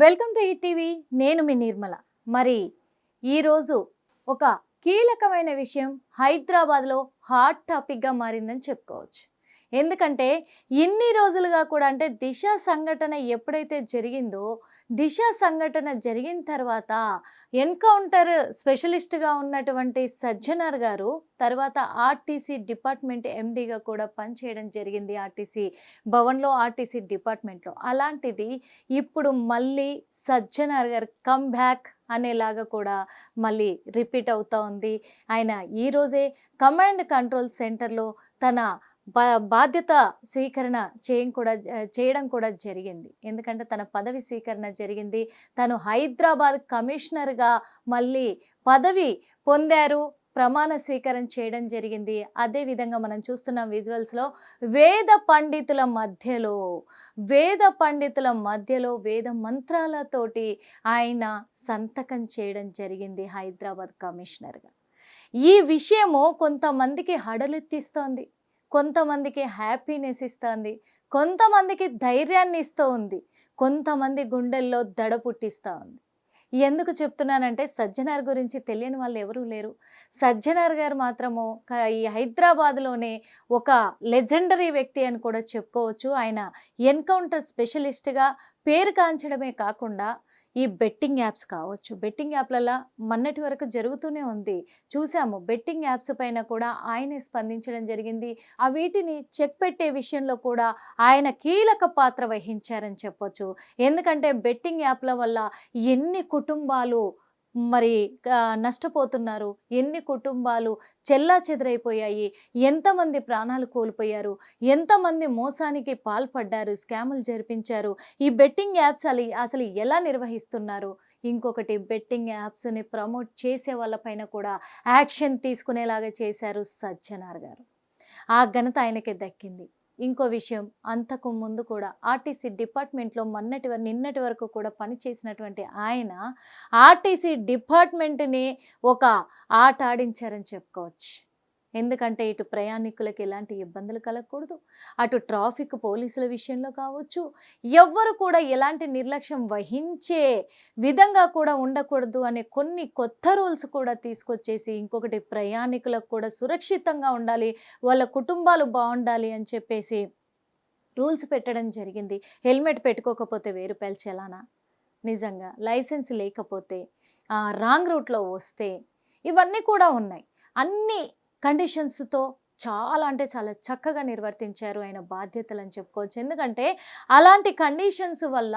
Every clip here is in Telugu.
వెల్కమ్ టు ఈటీవీ నేను మీ నిర్మల. మరి ఈరోజు ఒక కీలకమైన విషయం హైదరాబాద్లో హాట్ టాపిక్గా మారిందని చెప్పుకోవచ్చు. ఎందుకంటే ఇన్ని రోజులుగా కూడా అంటే దిశ సంఘటన ఎప్పుడైతే జరిగిందో దిశ సంఘటన జరిగిన తర్వాత ఎన్కౌంటర్ స్పెషలిస్ట్గా ఉన్నటువంటి సజ్జనార్ గారు తర్వాత ఆర్టీసీ డిపార్ట్మెంట్ ఎండీగా కూడా పనిచేయడం జరిగింది ఆర్టీసీ భవన్లో ఆర్టీసీ డిపార్ట్మెంట్లో. అలాంటిది ఇప్పుడు మళ్ళీ సజ్జనార్ గారు కమ్ బ్యాక్ అనేలాగా కూడా మళ్ళీ రిపీట్ అవుతూ ఉంది. ఆయన ఈరోజే కమాండ్ కంట్రోల్ సెంటర్లో తన బా బాధ్యత స్వీకరణ చేయం కూడా చేయడం కూడా జరిగింది. ఎందుకంటే తన పదవి స్వీకరణ జరిగింది. తను హైదరాబాద్ కమిషనర్గా మళ్ళీ పదవి పొందారు. ప్రమాణ స్వీకారం చేయడం జరిగింది. అదే విధంగా మనం చూస్తున్నాం విజువల్స్లో వేద పండితుల మధ్యలో వేద పండితుల మధ్యలో వేద మంత్రాలతోటి ఆయన సంతకం చేయడం జరిగింది హైదరాబాద్ కమిషనర్గా. ఈ విషయము కొంతమందికి హడలెత్తిస్తోంది. కొంతమందికి హ్యాపీనెస్ ఇస్తుంది కొంతమందికి ధైర్యాన్ని ఇస్తూ ఉంది కొంతమంది గుండెల్లో దడ పుట్టిస్తూ ఉంది ఎందుకు చెప్తున్నానంటే సజ్జనార్ గురించి తెలియని వాళ్ళు ఎవరూ లేరు. సజ్జనార్ గారు మాత్రము ఈ హైదరాబాద్లోనే ఒక లెజెండరీ వ్యక్తి అని కూడా చెప్పుకోవచ్చు. ఆయన ఎన్కౌంటర్ స్పెషలిస్ట్గా పేరు కాంచడమే కాకుండా ఈ బెట్టింగ్ యాప్స్ కావచ్చు. బెట్టింగ్ యాప్లలో మొన్నటి వరకు జరుగుతూనే ఉంది. చూసాము బెట్టింగ్ యాప్స్ పైన కూడా ఆయనే స్పందించడం జరిగింది. ఆ వీటిని చెక్ పెట్టే విషయంలో కూడా ఆయన కీలక పాత్ర వహించారని చెప్పొచ్చు. ఎందుకంటే బెట్టింగ్ యాప్ల వల్ల ఎన్ని కుటుంబాలు మరి నష్టపోతున్నారు. ఎన్ని కుటుంబాలు చెల్లా చెదరైపోయాయి. ఎంతమంది ప్రాణాలు కోల్పోయారు. ఎంతమంది మోసానికి పాల్పడ్డారు స్కాములు జరిపించారు. ఈ బెట్టింగ్ యాప్స్ అసలు అసలు ఎలా నిర్వహిస్తున్నారు? ఇంకొకటి బెట్టింగ్ యాప్స్ని ప్రమోట్ చేసే వాళ్ళపైన కూడా యాక్షన్ తీసుకునేలాగా చేశారు సజ్జనార్ గారు. ఆ ఘనత ఆయనకే దక్కింది. ఇంకో విషయం అంతకు ముందు కూడా ఆర్టీసీ డిపార్ట్మెంట్లో మొన్నటి వరకు నిన్నటి వరకు కూడా పనిచేసినటువంటి ఆయన ఆర్టీసీ డిపార్ట్మెంట్ని ఒక ఆట ఆడించారని చెప్పుకోవచ్చు. ఎందుకంటే ఇటు ప్రయాణికులకు ఎలాంటి ఇబ్బందులు కలగకూడదు. అటు ట్రాఫిక్ పోలీసుల విషయంలో కావచ్చు ఎవ్వరు కూడా ఎలాంటి నిర్లక్ష్యం వహించే విధంగా కూడా ఉండకూడదు అనే కొన్ని కొత్త రూల్స్ కూడా తీసుకొచ్చేసి ఇంకొకటి ప్రయాణికులకు కూడా సురక్షితంగా ఉండాలి వాళ్ళ కుటుంబాలు బాగుండాలి అని చెప్పేసి రూల్స్ పెట్టడం జరిగింది. హెల్మెట్ పెట్టుకోకపోతే వెయ్యి రూపాయలు నిజంగా లైసెన్స్ లేకపోతే ఆ, రాంగ్ రూట్లో వస్తే ఇవన్నీ కూడా ఉన్నాయి. అన్నీ కండిషన్స్తో చాలా అంటే చాలా చక్కగా నిర్వర్తించారు ఆయన బాధ్యతలు అని చెప్పుకోవచ్చు. ఎందుకంటే అలాంటి కండిషన్స్ వల్ల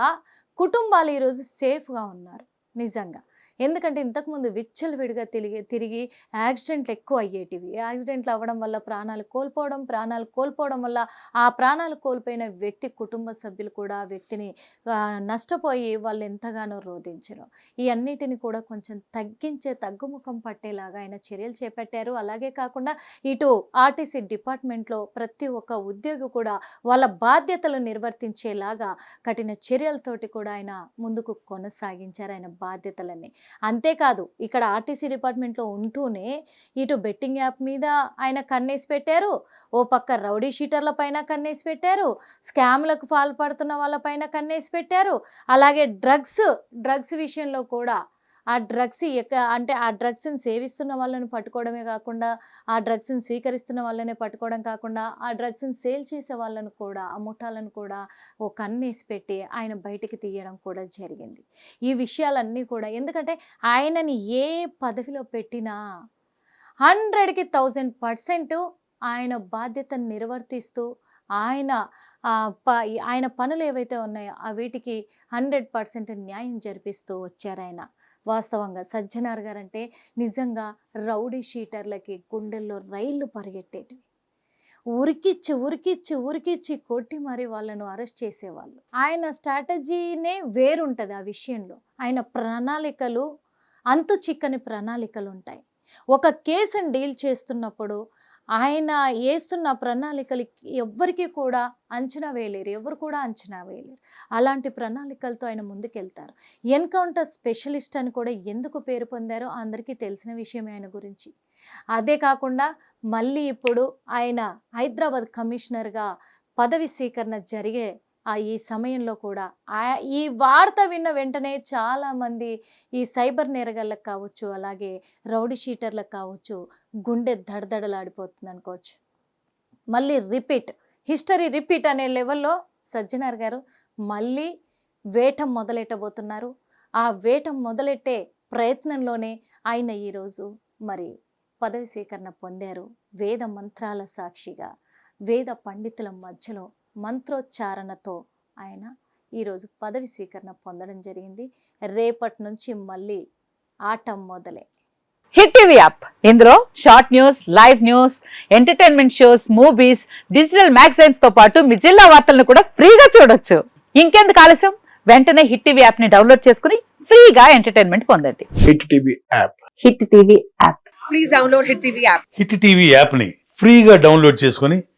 కుటుంబాలు ఈరోజు సేఫ్గా ఉన్నారు. నిజంగా. ఎందుకంటే ఇంతకుముందు విచ్చలవిడిగా తిరిగి తిరిగి యాక్సిడెంట్లు ఎక్కువ అయ్యేటివి. యాక్సిడెంట్లు అవ్వడం వల్ల ప్రాణాలు కోల్పోవడం ప్రాణాలు కోల్పోవడం వల్ల ఆ ప్రాణాలు కోల్పోయిన వ్యక్తి కుటుంబ సభ్యులు కూడా ఆ వ్యక్తిని నష్టపోయి వాళ్ళు ఎంతగానో రోధించడం ఈ అన్నిటిని కూడా కొంచెం తగ్గించే తగ్గుముఖం పట్టేలాగా ఆయన చర్యలు చేపట్టారు. అలాగే కాకుండా ఇటు ఆర్టీసీ డిపార్ట్మెంట్లో ప్రతి ఒక్క ఉద్యోగి కూడా వాళ్ళ బాధ్యతలు నిర్వర్తించేలాగా కఠిన చర్యలతోటి కూడా ఆయన ముందుకు కొనసాగించారు. ఆయన బాధ్యతలన్నీ. అంతేకాదు ఇక్కడ ఆర్టీసీ డిపార్ట్మెంట్లో ఉంటూనే ఇటు బెట్టింగ్ యాప్ మీద ఆయన కన్నేసి పెట్టారు ఓ పక్క రౌడీ షీటర్ల పైన కన్నేసి పెట్టారు స్కామ్లకు పాల్పడుతున్న వాళ్ళ పైన కన్నేసి పెట్టారు అలాగే డ్రగ్స్ డ్రగ్స్ విషయంలో కూడా ఆ డ్రగ్స్ ఎక్క అంటే ఆ డ్రగ్స్ని సేవిస్తున్న వాళ్ళని పట్టుకోవడమే కాకుండా ఆ డ్రగ్స్ని స్వీకరిస్తున్న వాళ్ళనే పట్టుకోవడం కాకుండా ఆ డ్రగ్స్ని సేల్ చేసే వాళ్ళను కూడా ఆ ముఠాలను కూడా ఓ కన్నేసి పెట్టి ఆయన బయటికి తీయడం కూడా జరిగింది. ఈ విషయాలన్నీ కూడా ఎందుకంటే ఆయనని ఏ పదవిలో పెట్టినా హండ్రెడ్కి థౌజండ్ పర్సెంట్ ఆయన బాధ్యతను నిర్వర్తిస్తూ ఆయన ప ఆయన పనులు ఏవైతే ఉన్నాయో ఆ వీటికి హండ్రెడ్ పర్సెంట్ న్యాయం జరిపిస్తూ వచ్చారు ఆయన వాస్తవంగా సజ్జనార్ గారు అంటే నిజంగా రౌడీ షీటర్లకి గుండెల్లో రైళ్ళు పరిగెట్టేటివి. ఉరికిచ్చి ఉరికిచ్చి ఉరికిచ్చి కొట్టి మరి వాళ్ళను అరెస్ట్ చేసేవాళ్ళు. ఆయన స్ట్రాటజీనే వేరుంటుంది ఆ విషయంలో. ఆయన ప్రణాళికలు అంతు చిక్కని ప్రణాళికలు ఉంటాయి ఒక కేసుని డీల్ చేస్తున్నప్పుడు ఆయన వేస్తున్న ప్రణాళికలు ఎవ్వరికీ కూడా అంచనా వేయలేరు ఎవరు కూడా అంచనా వేయలేరు. అలాంటి ప్రణాళికలతో ఆయన ముందుకెళ్తారు. ఎన్కౌంటర్ స్పెషలిస్ట్ అని కూడా ఎందుకు పేరు పొందారో అందరికీ తెలిసిన విషయమే ఆయన గురించి. అదే కాకుండా మళ్ళీ ఇప్పుడు ఆయన హైదరాబాద్ కమిషనర్గా పదవి స్వీకరణ జరిగే ఈ సమయంలో కూడా. ఈ వార్త విన్న వెంటనే చాలామంది ఈ సైబర్ నేరగాళ్ళకు కావచ్చు అలాగే రౌడీ షీటర్లకు కావచ్చు గుండె దడదడలాడిపోతుంది అనుకోవచ్చు మళ్ళీ రిపీట్ హిస్టరీ రిపీట్ అనే లెవెల్లో సజ్జనార్ గారు మళ్ళీ వేటం మొదలెట్టబోతున్నారు. ఆ వేటం మొదలెట్టే ప్రయత్నంలోనే ఆయన ఈరోజు మరి పదవి స్వీకరణ పొందారు. వేద మంత్రాల సాక్షిగా వేద పండితుల మధ్యలో మంత్రోచ్చారణతో ఆయన ఈరోజు పదవి స్వీకరణ పొందడం జరిగింది. రేపటి నుంచి మళ్ళీ ఆట మొదలే. Hit TV app. ఇందులో short news live news entertainment shows movies digital మ్యాగజైన్స్తో పాటు మీ జిల్లా వార్తలను కూడా ఫ్రీగా చూడొచ్చు. ఇంకెందుకు ఆలస్యం? వెంటనే హిట్ టీవీ యాప్ని డౌన్లోడ్ చేసుకుని ఫ్రీగా ఎంటర్టైన్మెంట్ పొందండి. Hit TV app. Hit TV app. Please download Hit TV app. Hit TV యాప్ని ఫ్రీగా డౌన్లోడ్ చేసుకొని